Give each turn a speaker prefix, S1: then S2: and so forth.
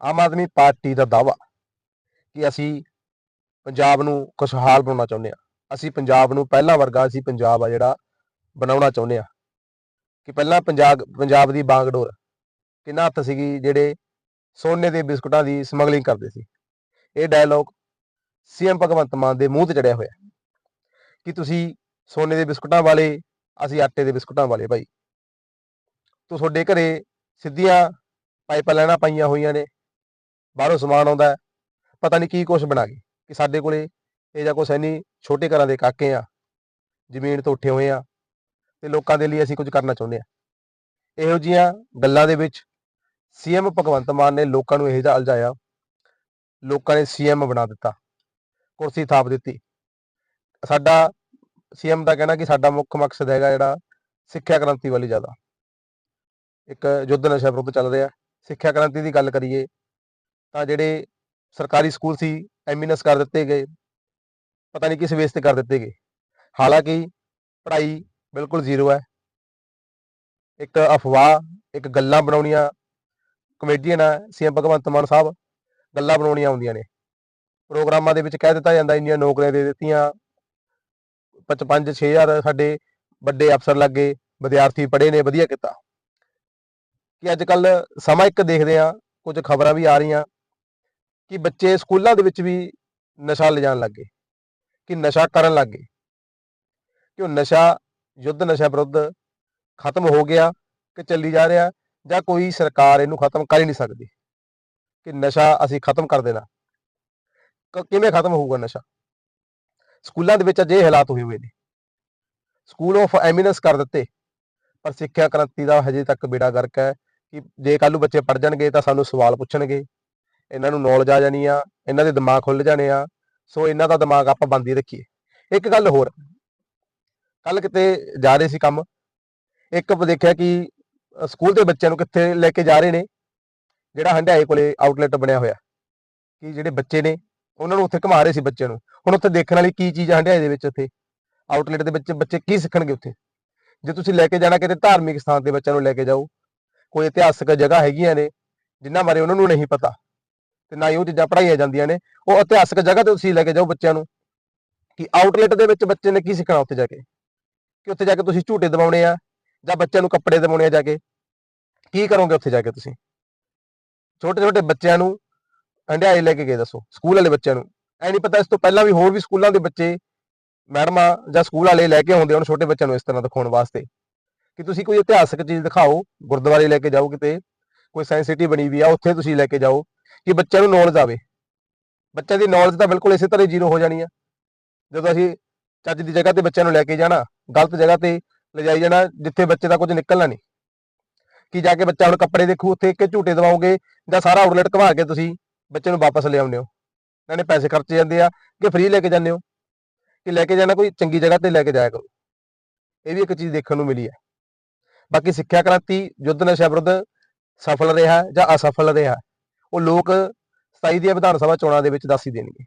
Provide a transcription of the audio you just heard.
S1: Aam Aadmi party ਦਾ ਦਾਵਾ ਕਿ ਅਸੀਂ ਪੰਜਾਬ ਨੂੰ ਖੁਸ਼ਹਾਲ ਬਣਾਉਣਾ ਚਾਹੁੰਦੇ ਆ ਅਸੀਂ ਪੰਜਾਬ ਨੂੰ ਪਹਿਲਾ ਵਰਗਾ ਅਸੀਂ ਪੰਜਾਬ ਆ ਜਿਹੜਾ ਬਣਾਉਣਾ ਚਾਹੁੰਦੇ ਆ ਕਿ ਪਹਿਲਾਂ ਪੰਜਾਬ ਪੰਜਾਬ ਦੀ ਬਾਗਡੋਰ ਕਿੰਨਾ ਹੱਥ ਸੀਗੀ ਜਿਹੜੇ ਸੋਨੇ ਦੇ ਬਿਸਕੁਟਾਂ ਦੀ ਸਮਗਲਿੰਗ ਕਰਦੇ ਸੀ। ਇਹ ਡਾਇਲੌਗ ਸੀਐਮ ਭਗਵੰਤ ਮਾਨ ਦੇ ਮੂੰਹ ਤੇ ਚੜਿਆ ਹੋਇਆ ਕਿ ਤੁਸੀਂ ਸੋਨੇ ਦੇ ਬਿਸਕੁਟਾਂ ਵਾਲੇ, ਅਸੀਂ ਆਟੇ ਦੇ ਬਿਸਕੁਟਾਂ ਵਾਲੇ ਭਾਈ ਤੂੰ ਤੁਹਾਡੇ ਘਰੇ ਸਿੱਧੀਆਂ ਪਾਈਪਾਂ ਲੈਣਾ ਪਾਈਆਂ ਹੋਈਆਂ ਨੇ ਬਾਹਰੋਂ ਸਮਾਨ ਆਉਂਦਾ ਪਤਾ ਨਹੀਂ ਕੀ ਕੁਛ ਬਣਾ ਗਏ ਕਿ ਸਾਡੇ ਕੋਲੇ ਇਹ ਜਾਂ ਕੁਛ ਹੈ ਨਹੀਂ, ਛੋਟੇ ਘਰਾਂ ਦੇ ਕਾਕੇ ਆ, ਜ਼ਮੀਨ ਤੋਂ ਉੱਠੇ ਹੋਏ ਆ ਤੇ ਲੋਕਾਂ ਦੇ ਲਈ ਅਸੀਂ ਕੁਝ ਕਰਨਾ ਚਾਹੁੰਦੇ ਆ। ਇਹੋ ਜੀਆਂ ਗੱਲਾਂ ਦੇ ਵਿੱਚ ਸੀਐਮ ਭਗਵੰਤ ਮਾਨ ਨੇ ਲੋਕਾਂ ਨੂੰ ਇਹੋ ਜਿਹਾ ਅਲਝਾਇਆ। ਲੋਕਾਂ ਨੇ ਸੀਐਮ ਬਣਾ ਦਿੱਤਾ, ਕੁਰਸੀ ਥਾਪ ਦਿੱਤੀ। ਸਾਡਾ ਸੀਐਮ ਦਾ ਕਹਿਣਾ ਕਿ ਸਾਡਾ ਮੁੱਖ ਮਕਸਦ ਹੈਗਾ ਜਿਹੜਾ ਸਿੱਖਿਆ ਕ੍ਰਾਂਤੀ ਵਾਲੀ ਜ਼ਿਆਦਾ। ਇੱਕ ਯੁੱਧ ਨਸ਼ਾ ਵਿਰੁੱਧ ਚੱਲ ਰਿਹਾ। ਸਿੱਖਿਆ ਕ੍ਰਾਂਤੀ ਦੀ ਗੱਲ ਕਰੀਏ ਤਾਂ ਜਿਹੜੇ ਸਰਕਾਰੀ ਸਕੂਲ ਸੀ ਐਮੀਨਸ ਕਰ ਦਿੱਤੇ ਗਏ। ਪਤਾ ਨਹੀਂ ਕਿਸ ਵੇਸ ਤੇ ਕਰ ਦਿੱਤੇ ਗਏ। ਹਾਲਾਂਕਿ ਪੜ੍ਹਾਈ ਬਿਲਕੁਲ ਜ਼ੀਰੋ ਹੈ। ਇੱਕ ਅਫਵਾਹ, ਇੱਕ ਗੱਲਾਂ ਬਣਾਉਣੀਆਂ ਕਮੇਡੀਅਨ ਹੈ ਸੀਐਮ ਭਗਵੰਤ ਮਾਨ ਸਾਹਿਬ, ਗੱਲਾਂ ਬਣਾਉਣੀਆਂ ਆਉਂਦੀਆਂ ਨੇ। ਪ੍ਰੋਗਰਾਮਾਂ ਦੇ ਵਿੱਚ ਕਹਿ ਦਿੱਤਾ ਜਾਂਦਾ, ਇੰਨੀਆਂ ਨੌਕਰੀਆਂ ਦੇ ਦਿੱਤੀਆਂ। 55 6000 ਸਾਡੇ ਵੱਡੇ ਅਫਸਰ ਲੱਗੇ, ਵਿਦਿਆਰਥੀ ਪੜ੍ਹੇ ਨੇ, ਵਧੀਆ ਕੀਤਾ। ਕਿ ਅੱਜ ਕੱਲ ਸਮਾਂ ਇੱਕ ਦੇਖਦੇ ਆ ਕੁਝ ਖਬਰਾਂ ਵੀ ਆ ਰਹੀਆਂ। ਕਿ ਬੱਚੇ ਸਕੂਲਾਂ ਦੇ ਵਿੱਚ ਵੀ ਨਸ਼ਾ ਲਿਜਾਣ ਲੱਗੇ ਕਿ ਨਸ਼ਾ ਕਰਨ ਲੱਗੇ ਕਿ ਉਹ ਨਸ਼ਾ, ਯੁੱਧ ਨਸ਼ਾ ਵਿਰੁੱਧ ਖਤਮ ਹੋ ਗਿਆ ਕਿ ਚੱਲੀ ਜਾ ਰਿਹਾ ਜਾਂ ਕੋਈ ਸਰਕਾਰ ਇਹਨੂੰ ਖਤਮ ਕਰ ਹੀ ਨਹੀਂ ਸਕਦੀ ਕਿ ਨਸ਼ਾ ਅਸੀਂ ਖਤਮ ਕਰ ਦੇਣਾ। ਕਿਵੇਂ ਖਤਮ ਹੋਊਗਾ ਨਸ਼ਾ? ਸਕੂਲਾਂ ਦੇ ਵਿੱਚ ਅਜੇ ਹਾਲਾਤ ਹੋਏ ਹੋਏ ਨੇ। ਸਕੂਲ ਆਫ ਐਮੀਨੈਂਸ ਕਰ ਦਿੱਤੇ, ਪਰ ਸਿੱਖਿਆ ਕ੍ਰਾਂਤੀ ਦਾ ਹਜੇ ਤੱਕ ਬੇੜਾ ਗਰਕ ਹੈ ਕਿ ਜੇ ਕੱਲ੍ਹ ਨੂੰ ਬੱਚੇ ਪੜ ਜਾਣਗੇ ਤਾਂ ਸਾਨੂੰ ਸਵਾਲ ਪੁੱਛਣਗੇ। ਇਹਨਾਂ ਨੂੰ ਨੌਲੇਜ ਆ ਜਾਣੀ ਆ, ਇਹਨਾਂ ਦੇ ਦਿਮਾਗ ਖੁੱਲ ਜਾਣੇ ਆ, ਸੋ ਇਹਨਾਂ ਦਾ ਦਿਮਾਗ ਆਪਾਂ ਬੰਦ ਹੀ ਰੱਖੀਏ। ਇੱਕ ਗੱਲ ਹੋਰ ਕੱਲ ਕਿਤੇ ਜਾ ਰਹੇ ਸੀ ਕੰਮ, ਇੱਕ ਦੇਖਿਆ ਕਿ ਸਕੂਲ ਦੇ ਬੱਚਿਆਂ ਨੂੰ ਕਿੱਥੇ ਲੈ ਕੇ ਜਾ ਰਹੇ ਨੇ, ਜਿਹੜਾ ਹੰਡਾਏ ਕੋਲੇ ਆਊਟਲੈਟ ਬਣਿਆ ਹੋਇਆ, ਕਿ ਜਿਹੜੇ ਬੱਚੇ ਨੇ, ਉਹਨਾਂ ਨੂੰ ਉੱਥੇ ਘੁਮਾ ਰਹੇ ਸੀ ਬੱਚਿਆਂ ਨੂੰ। ਹੁਣ ਉੱਥੇ ਦੇਖਣ ਵਾਲੀ ਕੀ ਚੀਜ਼ ਆ ਹੰਡਾਏ ਦੇ ਵਿੱਚ ਉੱਥੇ ਆਊਟਲੈਟ ਦੇ ਵਿੱਚ ਬੱਚੇ ਕੀ ਸਿੱਖਣਗੇ ਉੱਥੇ? ਜੇ ਤੁਸੀਂ ਲੈ ਕੇ ਜਾਣਾ ਕਿਤੇ ਧਾਰਮਿਕ ਸਥਾਨ ਤੇ ਬੱਚਿਆਂ ਨੂੰ ਲੈ ਕੇ ਜਾਓ, ਕੋਈ ਇਤਿਹਾਸਕ ਜਗ੍ਹਾ ਹੈਗੀਆਂ ਨੇ ਜਿਨ੍ਹਾਂ ਬਾਰੇ ਉਹਨਾਂ ਨੂੰ ਨਹੀਂ ਪਤਾ ਤੇ ਨਾ ਹੀ ਉਹ ਚੀਜ਼ਾਂ ਪੜ੍ਹਾਈਆਂ ਜਾਂਦੀਆਂ ਨੇ, ਉਹ ਇਤਿਹਾਸਕ ਜਗ੍ਹਾ ਤੇ ਤੁਸੀਂ ਲੈ ਕੇ ਜਾਓ ਬੱਚਿਆਂ ਨੂੰ ਕਿ ਆਊਟਲੈਟ ਦੇ ਵਿੱਚ ਬੱਚੇ ਨੇ ਕੀ ਸਿੱਖਣਾ ਉੱਥੇ ਜਾ ਕੇ, ਕਿ ਉੱਥੇ ਜਾ ਕੇ ਤੁਸੀਂ ਝੂਟੇ ਦਿਵਾਉਣੇ ਆ ਜਾਂ ਬੱਚਿਆਂ ਨੂੰ ਕੱਪੜੇ ਦਿਵਾਉਣੇ ਆ ਜਾ ਕੇ, ਕੀ ਕਰੋਗੇ ਉੱਥੇ ਜਾ ਕੇ ਤੁਸੀਂ? ਛੋਟੇ ਛੋਟੇ ਬੱਚਿਆਂ ਨੂੰ ਹੰਡਿਆਏ ਲੈ ਕੇ ਗਏ ਦੱਸੋ, ਸਕੂਲ ਵਾਲੇ ਬੱਚਿਆਂ ਨੂੰ। ਐ ਨਹੀਂ ਪਤਾ ਇਸ ਤੋਂ ਪਹਿਲਾਂ ਵੀ ਹੋਰ ਵੀ ਸਕੂਲਾਂ ਦੇ ਬੱਚੇ, ਮੈਡਮਾਂ ਜਾਂ ਸਕੂਲ ਵਾਲੇ ਲੈ ਕੇ ਆਉਂਦੇ ਹਨ ਛੋਟੇ ਬੱਚਿਆਂ ਨੂੰ ਇਸ ਤਰ੍ਹਾਂ ਦਿਖਾਉਣ ਵਾਸਤੇ, ਕਿ ਤੁਸੀਂ ਕੋਈ ਇਤਿਹਾਸਕ ਚੀਜ਼ ਦਿਖਾਓ, ਗੁਰਦੁਆਰੇ ਲੈ ਕੇ ਜਾਓ ਕਿਤੇ, ਕੋਈ ਸਾਇੰਸ ਸਿਟੀ ਬਣੀ ਵੀ ਆ, ਉੱਥੇ ਤੁਸੀਂ ਲੈ ਕੇ ਜਾਓ। ਕਿ ਬੱਚਿਆਂ ਨੂੰ ਨੌਲੇਜ ਆਵੇ। ਬੱਚਿਆਂ ਦੀ ਨੌਲੇਜ ਤਾਂ ਬਿਲਕੁਲ ਇਸੇ ਤਰ੍ਹਾਂ ਹੀ ਜ਼ੀਰੋ ਹੋ ਜਾਣੀ ਆ। ਜਦੋਂ ਅਸੀਂ ਚੱਜ ਦੀ ਜਗ੍ਹਾ ਤੇ ਬੱਚਿਆਂ ਨੂੰ ਲੈ ਕੇ ਜਾਣਾ, ਗਲਤ ਜਗ੍ਹਾ ਤੇ ਲਿਜਾਈ ਜਾਣਾ, ਜਿੱਥੇ ਬੱਚੇ ਦਾ ਕੁਝ ਨਿਕਲਣਾ ਨਹੀਂ। ਕਿ ਜਾ ਕੇ ਬੱਚਾ ਹੁਣ ਕੱਪੜੇ ਦੇਖੂ, ਉੱਥੇ ਕਿ ਝੂਟੇ ਦਵਾਓਗੇ ਜਾਂ ਸਾਰਾ ਆਊਟਲੈਟ ਘਵਾ ਕੇ ਤੁਸੀਂ ਬੱਚੇ ਨੂੰ ਵਾਪਸ ਲਿਆਉਂਦੇ ਹੋ। ਇਹਨਾਂ ਨੇ ਪੈਸੇ ਖਰਚੇ ਜਾਂਦੇ ਆ ਕਿ ਫ੍ਰੀ ਲੈ ਕੇ ਜਾਂਦੇ ਹੋ। ਕਿ ਲੈ ਕੇ ਜਾਣਾ ਕੋਈ ਚੰਗੀ ਜਗ੍ਹਾ ਤੇ ਲੈ ਕੇ ਜਾਇਆ ਕਰੋ। ਇਹ ਵੀ ਇੱਕ ਚੀਜ਼ ਦੇਖਣ ਨੂੰ ਮਿਲੀ ਹੈ ਬਾਕੀ ਸਿੱਖਿਆ ਕ੍ਰਾਂਤੀ, ਯੁੱਧ ਨਸ਼ਾ ਵਿਰੁੱਧ ਸਫਲ ਰਿਹਾ ਜਾਂ ਅਸਫਲ ਰਿਹਾ ਉਹ ਲੋਕ 27 ਦੀਆਂ ਵਿਧਾਨ ਸਭਾ ਚੋਣਾਂ ਦੇ ਵਿੱਚ ਦੱਸ ਹੀ ਦੇਣਗੇ।